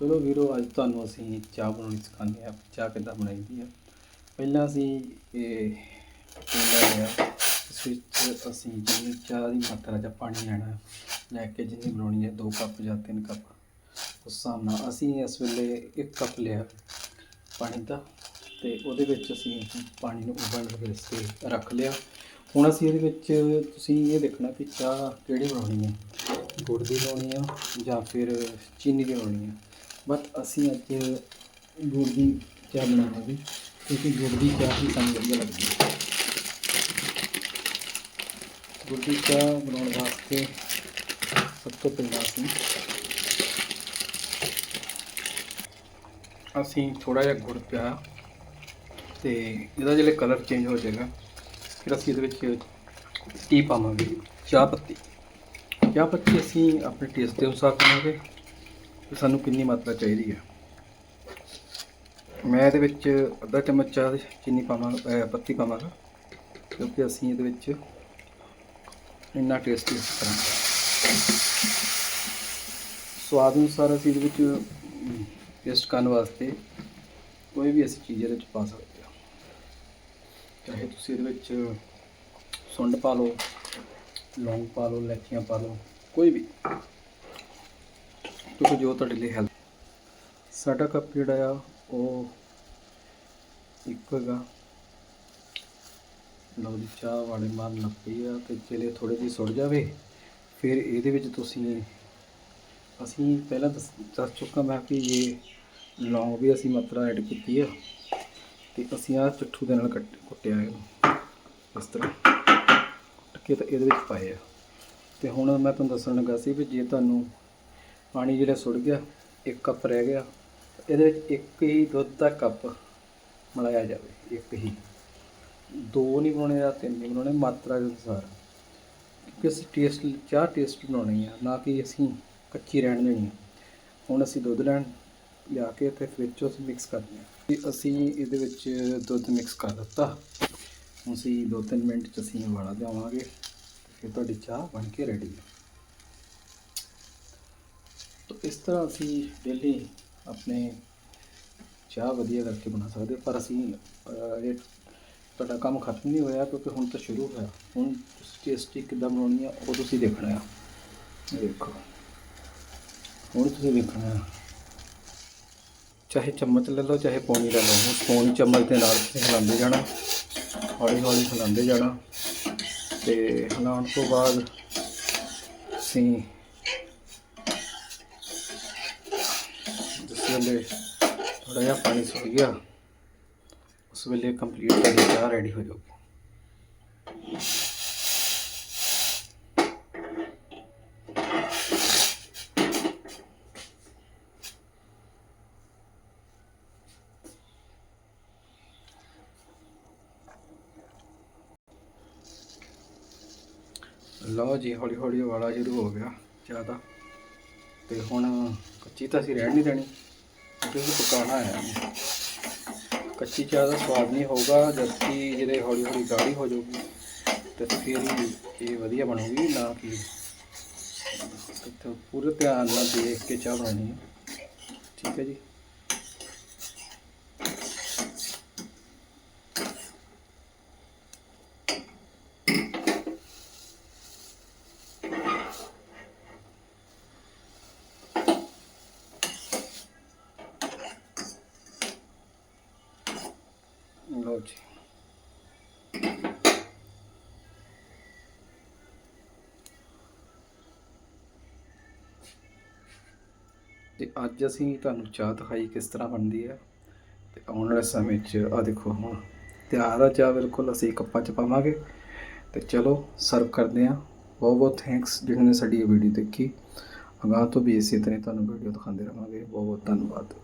ਚਲੋ ਵੀਰੋ, ਅੱਜ ਤੁਹਾਨੂੰ ਅਸੀਂ ਚਾਹ ਬਣਾਉਣੀ ਸਿਖਾਉਂਦੇ ਹਾਂ, ਚਾਹ ਕਿੱਦਾਂ ਬਣਾਈਦੀ ਆ ਪਹਿਲਾਂ ਅਸੀਂ ਇਹ ਪੀਂਦਾ ਲਿਆ ਇਸ ਵਿੱਚ ਅਸੀਂ ਜਿੰਨੀ ਚਾਹ ਦੀ ਮਾਤਰਾ ਜਾਂ ਪਾਣੀ ਲੈਣਾ, ਲੈ ਕੇ ਜਿੰਨੀ ਬਣਾਉਣੀ ਹੈ 2 ਕੱਪ ਜਾਂ 3 ਕੱਪ, ਉਸ ਹਿਸਾਬ ਨਾਲ ਅਸੀਂ ਇਸ ਵੇਲੇ 1 ਕੱਪ ਲਿਆ ਪਾਣੀ ਦਾ ਤੇ ਉਹਦੇ ਵਿੱਚ ਅਸੀਂ ਪਾਣੀ ਨੂੰ ਉਬਲਣ ਵਾਸਤੇ ਰੱਖ ਲਿਆ। ਹੁਣ ਅਸੀਂ ਇਹਦੇ ਵਿੱਚ ਤੁਸੀਂ ਇਹ ਦੇਖਣਾ ਕਿ ਚਾਹ ਕਿਹੜੀ ਬਣਾਉਣੀ ਹੈ, ਗੁੜ ਦੀ ਬਣਾਉਣੀ ਆ ਜਾਂ ਫਿਰ ਚੀਨੀ ਦੀ ਬਣਾਉਣੀ ਆ। ਬਟ ਅਸੀਂ ਅੱਜ ਗੁੜ ਦੀ ਚਾਹ ਬਣਾਵਾਂਗੇ ਕਿਉਂਕਿ ਗੁੜ ਦੀ ਚਾਹ ਹੀ ਸਾਨੂੰ ਵਧੀਆ ਲੱਗਦੀ ਹੈ। ਗੁੜ ਦੀ ਚਾਹ ਬਣਾਉਣ ਵਾਸਤੇ ਸਭ ਤੋਂ ਪਹਿਲਾਂ ਅਸੀਂ ਅਸੀਂ ਥੋੜਾ ਜਿਹਾ ਗੁੜ ਪਿਆ ਤੇ ਇਹਦਾ ਜਿਹੜਾ ਕਲਰ ਚੇਂਜ ਹੋ ਜਾਏਗਾ, ਫਿਰ ਅਸੀਂ ਇਹਦੇ ਵਿੱਚ ਟੀ ਪਾਵਾਂਗੇ, ਚਾਹ ਪੱਤੀ। ਚਾਹ ਪੱਤੀ ਅਸੀਂ ਆਪਣੇ ਟੇਸਟ ਦੇ ਅਨੁਸਾਰ ਪਾਵਾਂਗੇ। ਕਿ ਸਾਨੂੰ ਕਿੰਨੀ ਮਾਤਰਾ ਚਾਹੀਦੀ ਹੈ। ਮੈਂ ਇਹਦੇ ਵਿੱਚ ਅੱਧਾ ਚਮਚ ਚਾਹ ਚੀਨੀ ਪਾਵਾਂਗਾ ਪੱਤੀ ਪਾਵਾਂਗਾ ਕਿਉਂਕਿ ਅਸੀਂ ਇਹਦੇ ਵਿੱਚ ਇੰਨਾ ਟੇਸਟੀ ਕਰਾਂਗੇ। ਸਵਾਦ ਅਨੁਸਾਰ ਅਸੀਂ ਇਹਦੇ ਵਿੱਚ ਟੇਸਟ ਕਰਨ ਵਾਸਤੇ ਕੋਈ ਵੀ ਅਸੀਂ ਚੀਜ਼ ਇਹਦੇ ਵਿੱਚ ਪਾ ਸਕਦੇ ਹਾਂ। ਚਾਹੇ ਤੁਸੀਂ ਇਹਦੇ ਵਿੱਚ ਸੁੰਡ ਪਾ ਲਓ, ਲੌਂਗ ਪਾ ਲਓ ਲੈਚੀਆਂ ਪਾ ਲਓ, ਕੋਈ ਵੀ। ਕਿਉਂਕਿ ਜੋ ਤੁਹਾਡੇ ਲਈ ਹੈਲਪ ਸਾਡਾ ਕੱਪ ਜਿਹੜਾ ਆ, ਉਹ ਇੱਕ ਹੈਗਾ। ਲਓ ਜੀ, ਚਾਹ ਵਾਲੇ ਮਾਰਨ ਲੱਗ ਪਈ ਆ ਤੇ ਚਲੇ ਥੋੜੀ ਜਿਹੀ ਸੁੱਟ ਜਾਵੇ, ਫਿਰ ਇਹਦੇ ਵਿੱਚ ਤੁਸੀਂ ਅਸੀਂ ਪਹਿਲਾਂ ਦੱਸ ਦੱਸ ਚੁੱਕਾ ਮੈਂ ਕਿ ਇਹ ਲੌਂਗ ਵੀ ਅਸੀਂ ਮਾਤਰਾ ਐਡ ਕੀਤੀ ਆ ਤੇ ਅਸੀਂ ਆ ਚਿੱਠੂ ਦੇ ਨਾਲ ਕੱਟ, ਕੁੱਟਿਆ ਇਹਨੂੰ, ਇਸ ਤਰ੍ਹਾਂ ਕੁੱਟ ਕੇ ਤਾਂ ਇਹਦੇ ਵਿੱਚ ਪਾਏ ਆ। ਤੇ ਹੁਣ ਮੈਂ ਤੁਹਾਨੂੰ ਦੱਸਣ ਲੱਗਾ ਸੀ ਵੀ ਜੇ ਤੁਹਾਨੂੰ ਪਾਣੀ ਜਿਹੜਾ ਸੁੱਟ ਗਿਆ, ਇੱਕ ਕੱਪ ਰਹਿ ਗਿਆ। ਇਹਦੇ ਵਿੱਚ ਇੱਕ ਹੀ ਦੁੱਧ ਦਾ ਕੱਪ ਮਿਲਾਇਆ ਜਾਵੇ, ਇੱਕ ਹੀ। ਦੋ ਨਹੀਂ ਬਣਾਉਣੇ ਆ, ਤਿੰਨ ਨਹੀਂ ਬਣਾਉਣੇ, ਮਾਤਰਾ ਦੇ ਅਨੁਸਾਰ। ਕਿਉਂਕਿ ਅਸੀਂ ਟੇਸਟ ਚਾਹ ਟੇਸਟ ਬਣਾਉਣੀ ਆ, ਨਾ ਕਿ ਅਸੀਂ ਕੱਚੀ ਰਹਿਣ ਦੇਣੀ ਆ। ਹੁਣ ਅਸੀਂ ਦੁੱਧ ਲੈਣ ਲਿਆ ਕੇ ਤੇ ਫ੍ਰਿਜ 'ਚੋਂ ਮਿਕਸ ਕਰਦੇ ਹਾਂ ਅਸੀਂ ਇਹਦੇ ਵਿੱਚ ਦੁੱਧ ਮਿਕਸ ਕਰ ਦਿੱਤਾ। ਅਸੀਂ 2-3 ਮਿੰਟ 'ਚ ਅਸੀਂ ਵਾਲਾ ਦੇਵਾਂਗੇ ਫਿਰ ਤੁਹਾਡੀ ਚਾਹ ਬਣ ਕੇ ਰੈਡੀ ਹੈ ਤਾਂ ਇਸ ਤਰ੍ਹਾਂ ਅਸੀਂ ਡੇਲੀ ਆਪਣੇ ਚਾਹ ਵਧੀਆ ਕਰਕੇ ਬਣਾ ਸਕਦੇ ਪਰ ਅਸੀਂ ਇਹ ਤੁਹਾਡਾ ਕੰਮ ਖਤਮ ਨਹੀਂ ਹੋਇਆ ਕਿਉਂਕਿ ਹੁਣ ਤਾਂ ਸ਼ੁਰੂ ਹੋਇਆ। ਹੁਣ ਤੁਸੀਂ ਟੇਸਟੀ ਕਿੱਦਾਂ ਬਣਾਉਣੀ ਆ, ਉਹ ਤੁਸੀਂ ਦੇਖਣਾ ਆ। ਦੇਖੋ। ਹੁਣ ਤੁਸੀਂ ਦੇਖਣਾ ਆ। ਚਾਹੇ ਚਮਚ ਲੈ ਲਓ, ਚਾਹੇ ਪੌਣੀ ਲੈ ਲਓ। ਹੁਣ ਪੌਣੀ ਚਮਚ ਦੇ ਨਾਲ ਤੁਸੀਂ ਹਿਲਾਉਂਦੇ ਜਾਣਾ ਹੌਲੀ ਹੌਲੀ ਹਿਲਾਉਂਦੇ ਜਾਣਾ। ਤੇ ਹਿਲਾਉਣ ਤੋਂ ਬਾਅਦ ਅਸੀਂ ਵੇਲੇ ਥੋੜਾ ਜਿਹਾ ਪਾਣੀ ਸੁੱਕ ਗਿਆ। ਉਸ ਵੇਲੇ ਕੰਪਲੀਟ ਤੁਹਾਡੀ ਚਾਹ ਰੈਡੀ ਹੋ ਜਾਊਗੀ। ਲਓ ਜੀ ਹੌਲੀ ਹੌਲੀ ਉਬਾਲਾ ਸ਼ੁਰੂ ਹੋ ਗਿਆ ਚਾਹ ਦਾ। ਤੇ ਹੁਣ ਕੱਚੀ ਤਾਂ ਅਸੀਂ ਰਹਿਣ ਨਹੀਂ ਦੇਣੀ। ਕਿਉਂਕਿ ਅਸੀਂ ਪਕਾਉਣਾ ਹੈ। ਕੱਚੀ ਚਾਹ ਦਾ ਸਵਾਦ ਨਹੀਂ ਹੋਊਗਾ ਜਦਕਿ ਜਿਹੜੇ ਹੌਲੀ ਹੌਲੀ ਗਾੜੀ ਹੋ ਜਾਊਗੀ, ਤੇ ਫਿਰ ਇਹ ਵਧੀਆ ਬਣੂਗੀ, ਨਾ ਕਿ ਤੇ ਪੂਰੇ ਧਿਆਨ ਨਾਲ ਦੇਖ ਕੇ ਚਾਹ ਬਣਾਉਣੀ ਹੈ। ਠੀਕ ਹੈ ਜੀ ਲਓ ਜੀ ਤੇ ਅੱਜ ਅਸੀਂ ਤੁਹਾਨੂੰ ਚਾਹ ਦਿਖਾਈ ਕਿਸ ਤਰ੍ਹਾਂ ਬਣਦੀ ਹੈ। ਤੇ ਆਉਣ ਵਾਲੇ ਸਮੇਂ 'ਚ ਆ ਦੇਖੋ ਹੁਣ ਤਿਆਰ ਆ ਚਾਹ, ਬਿਲਕੁਲ ਅਸੀਂ ਕੱਪਾਂ 'ਚ ਪਾਵਾਂਗੇ। ਤੇ ਚਲੋ ਸਰਵ ਕਰਦੇ ਹਾਂ। ਬਹੁਤ ਬਹੁਤ ਥੈਂਕਸ ਜਿਨ੍ਹਾਂ ਨੇ ਸਾਡੀ ਇਹ ਵੀਡੀਓ ਦੇਖੀ। ਅਗਾਂਹ ਤੋਂ ਵੀ ਇਸੇ ਤਰ੍ਹਾਂ ਤੁਹਾਨੂੰ ਵੀਡੀਓ ਦਿਖਾਉਂਦੇ ਰਹਾਂਗੇ ਬਹੁਤ ਬਹੁਤ ਧੰਨਵਾਦ।